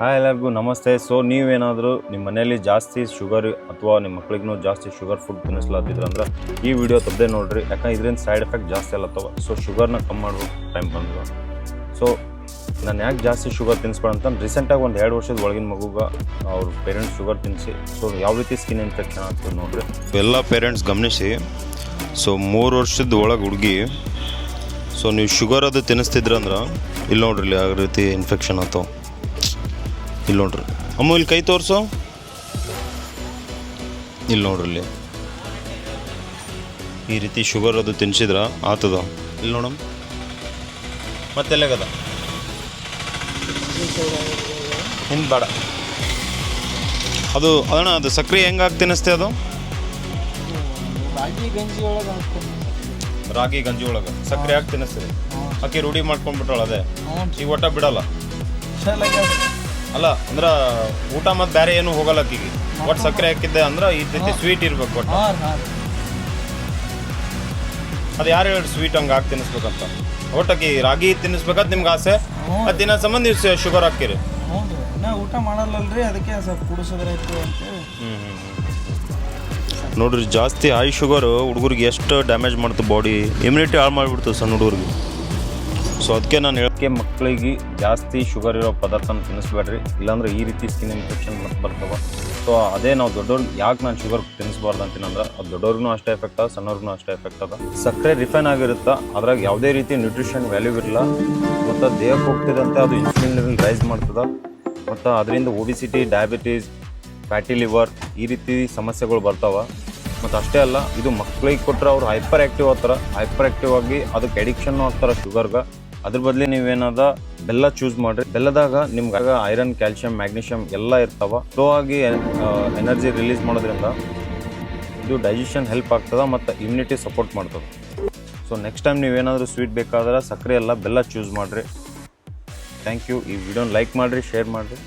Hi ಎಲ್ಲರಿಗೂ ನಮಸ್ತೆ. So ನೀವೇನಾದರೂ ನಿಮ್ಮ ಮನೆಯಲ್ಲಿ ಜಾಸ್ತಿ ಶುಗರ್ ಅಥವಾ ನಿಮ್ಮ ಮಕ್ಳಿಗೂ ಜಾಸ್ತಿ ಶುಗರ್ ಫುಡ್ ತಿನ್ನಿಸ್ಲಾತಿದ್ರು ಅಂದ್ರೆ ಈ ವಿಡಿಯೋ ತಪ್ಪದೆ ನೋಡ್ರಿ. ಯಾಕಂದ್ರೆ ಇದರಿಂದ ಸೈಡ್ ಎಫೆಕ್ಟ್ ಜಾಸ್ತಿ ಅಲ್ಲತ್ತವ ಸೊ ಶುಗರ್ನ ಕಮ್ಮಿ ಮಾಡ್ಬೇಕು ಟೈಮ್ ಬಂದ್ರು ಸೊ ನಾನು ಯಾಕೆ ಜಾಸ್ತಿ ಶುಗರ್ ತಿನ್ನಿಸ್ಬೇಡ ಅಂತ ರೀಸೆಂಟಾಗಿ ಒಂದು ಎರಡು ವರ್ಷದ ಒಳಗಿನ ಮಗುಗೆ ಅವ್ರ ಪೇರೆಂಟ್ಸ್ ಶುಗರ್ ತಿನ್ನಿಸಿ ಸೊ ಯಾವ ರೀತಿ ಸ್ಕಿನ್ ಇನ್ಫೆಕ್ಷನ್ ಆಗ್ತದೆ ನೋಡ್ರಿ. ಎಲ್ಲ ಪೇರೆಂಟ್ಸ್ ಗಮನಿಸಿ. ಸೊ ಮೂರು ವರ್ಷದ ಒಳಗೆ ಹುಡುಗಿ. ಸೊ ನೀವು ಶುಗರ್ ಅದು ತಿನ್ನಿಸ್ತಿದ್ರಂದ್ರೆ ಇಲ್ಲಿ ನೋಡ್ರಿ ಯಾವ ರೀತಿ ಇನ್ಫೆಕ್ಷನ್ ಆತಾವ ಇಲ್ಲಿ ನೋಡ್ರಿ. ಅಮ್ಮ ಇಲ್ಲಿ ಕೈ ತೋರಿಸು. ಇಲ್ಲಿ ನೋಡ್ರಿ ಇಲ್ಲಿ. ಈ ರೀತಿ ಶುಗರ್ ಅದು ತಿನ್ಸಿದ್ರ ಆತದ. ಇಲ್ಲಿ ನೋಡಮ್ ಮತ್ತೆಲ್ಲಾಗದ ಹಿಂದೆ ಬೇಡ. ಅದು ಅದಣ್ಣ ಅದು ಸಕ್ರೆ ಹಾಕಿ ತಿನ್ನಿಸ್ತೆ ಅದು? ರಾಗಿ ಗಂಜಿ ಒಳಗೆ ರಾಗಿ ಗಂಜಿ ಒಳಗೆ. ಹಾಕಿ ತಿನ್ನಿಸ್ತೀರಿ. ಅಕ್ಕಿ ರೂಢಿ ಮಾಡ್ಕೊಂಡ್ಬಿಟ್ಟಾಳ ಅದೇ. ಈಗ ಒಟ್ಟ ಬಿಡಲ್ಲ. ಅಲ್ಲ ಅಂದ್ರ ಊಟ ಮತ್ತೆ ಬೇರೆ ಏನು ಹೋಗಲ್ಲ ಒಟ್ಟು ಸಕ್ಕರೆ ಹಾಕಿದ್ದೆ ಅಂದ್ರೆ ಈ ರೀತಿ ಸ್ವೀಟ್ ಇರ್ಬೇಕು ಒಟ್ಟು. ಹಾಂ ಹಾಂ ಅದು ಯಾರು ಹೇಳಿ ಸ್ವೀಟ್ ಹಂಗೆ ಹಾಕಿ ತಿನ್ನಿಸ್ಬೇಕಂತ ಒಟ್ಟಾಗಿ ರಾಗಿ ತಿನ್ನಿಸ್ಬೇಕಂತ ನಿಮ್ಗೆ ಆಸೆ? ಅದು ದಿನ ಸಂಬಂಧ ನೀವು ಶುಗರ್ ಹಾಕಿರಿ ಊಟ ಮಾಡಲ್ಲಲ್ರಿ ಅದಕ್ಕೆ ಸ್ವಲ್ಪ ಕುಡಿಸಿದ್ರಾಯ್ತು ಅಂತೇಳಿ ನೋಡ್ರಿ ಜಾಸ್ತಿ ಹೈ ಶುಗರು ಹುಡುಗರಿಗೆ ಎಷ್ಟು ಡ್ಯಾಮೇಜ್ ಮಾಡ್ತು ಬಾಡಿ ಇಮ್ಯುನಿಟಿ ಹಾಳು ಮಾಡಿಬಿಡ್ತು ಸಣ್ಣ ಹುಡುಗರಿಗೆ. ಸೊ ಅದಕ್ಕೆ ನಾನು ಹೇಳೋಕ್ಕೆ ಮಕ್ಕಳಿಗೆ ಜಾಸ್ತಿ ಶುಗರ್ ಇರೋ ಪದಾರ್ಥನ ತಿನ್ನಿಸ್ಬೇಡ್ರಿ. ಇಲ್ಲಾಂದ್ರೆ ಈ ರೀತಿ ಸ್ಕಿನ್ ಇನ್ಫೆಕ್ಷನ್ ಮತ್ತೆ ಬರ್ತವೆ. ಸೊ ಅದೇ ನಾವು ದೊಡ್ಡವ್ರು, ಯಾಕೆ ನಾನು ಶುಗರ್ ತಿನ್ನಿಸ್ಬಾರ್ದು ಅಂತೀನಂದ್ರೆ, ಅದು ದೊಡ್ಡವ್ರಿಗೂ ಅಷ್ಟೇ ಎಫೆಕ್ಟ್ ಅದ, ಸಣ್ಣವ್ರಿಗೂ ಅಷ್ಟೇ ಎಫೆಕ್ಟ್ ಅದ. ಸಕ್ಕರೆ ರಿಫೈನ್ ಆಗಿರುತ್ತಾ? ಅದ್ರಾಗ ಯಾವುದೇ ರೀತಿ ನ್ಯೂಟ್ರಿಷನ್ ವ್ಯಾಲ್ಯೂ ಇರಲ್ಲ ಮತ್ತು ದೇಹಕ್ಕೆ ಹೋಗ್ತಿದಂತೆ ಅದು ಇನ್ಸುಲಿನ್ ರೈಸ್ ಮಾಡ್ತದೆ. ಮತ್ತು ಅದರಿಂದ ಒಬಿಸಿಟಿ ಡಯಾಬಿಟೀಸ್ ಫ್ಯಾಟಿ ಲಿವರ್ ಈ ರೀತಿ ಸಮಸ್ಯೆಗಳು ಬರ್ತಾವೆ. ಮತ್ತು ಅಷ್ಟೇ ಅಲ್ಲ, ಇದು ಮಕ್ಕಳಿಗೆ ಕೊಟ್ಟರೆ ಅವ್ರು ಹೈಪರ್ ಆ್ಯಕ್ಟಿವ್ ಆಗ್ತಾರೆ. ಹೈಪರ್ ಆ್ಯಕ್ಟಿವ್ ಆಗಿ ಅದಕ್ಕೆ ಅಡಿಕ್ಷನ್ ಆಗ್ತಾರೆ ಶುಗರ್ಗೆ ಅದ್ರ ಬದಲಿ ನೀವೇನಾದ ಬೆಲ್ಲ ಚೂಸ್ ಮಾಡ್ರಿ. ಬೆಲ್ಲದಾಗ ನಿಮ್ಗೆ ಐರನ್ ಕ್ಯಾಲ್ಸಿಯಂ ಮ್ಯಾಗ್ನೀಷಿಯಂ ಎಲ್ಲ ಇರ್ತಾವ. ಸ್ಲೋ ಆಗಿ ಎನರ್ಜಿ ರಿಲೀಸ್ ಮಾಡೋದ್ರಿಂದ ಇದು ಡೈಜೆಷನ್ ಹೆಲ್ಪ್ ಆಗ್ತದ ಮತ್ತು ಇಮ್ಯುನಿಟಿ ಸಪೋರ್ಟ್ ಮಾಡ್ತದೆ. ಸೊ ನೆಕ್ಸ್ಟ್ ಟೈಮ್ ನೀವೇನಾದರೂ ಸ್ವೀಟ್ ಬೇಕಾದ್ರೆ ಸಕ್ಕರೆ ಎಲ್ಲ ಬೆಲ್ಲ ಚೂಸ್ ಮಾಡಿರಿ. ಥ್ಯಾಂಕ್ ಯು ಈ ವಿಡಿಯೋನ ಲೈಕ್ ಮಾಡಿರಿ ಶೇರ್ ಮಾಡಿರಿ.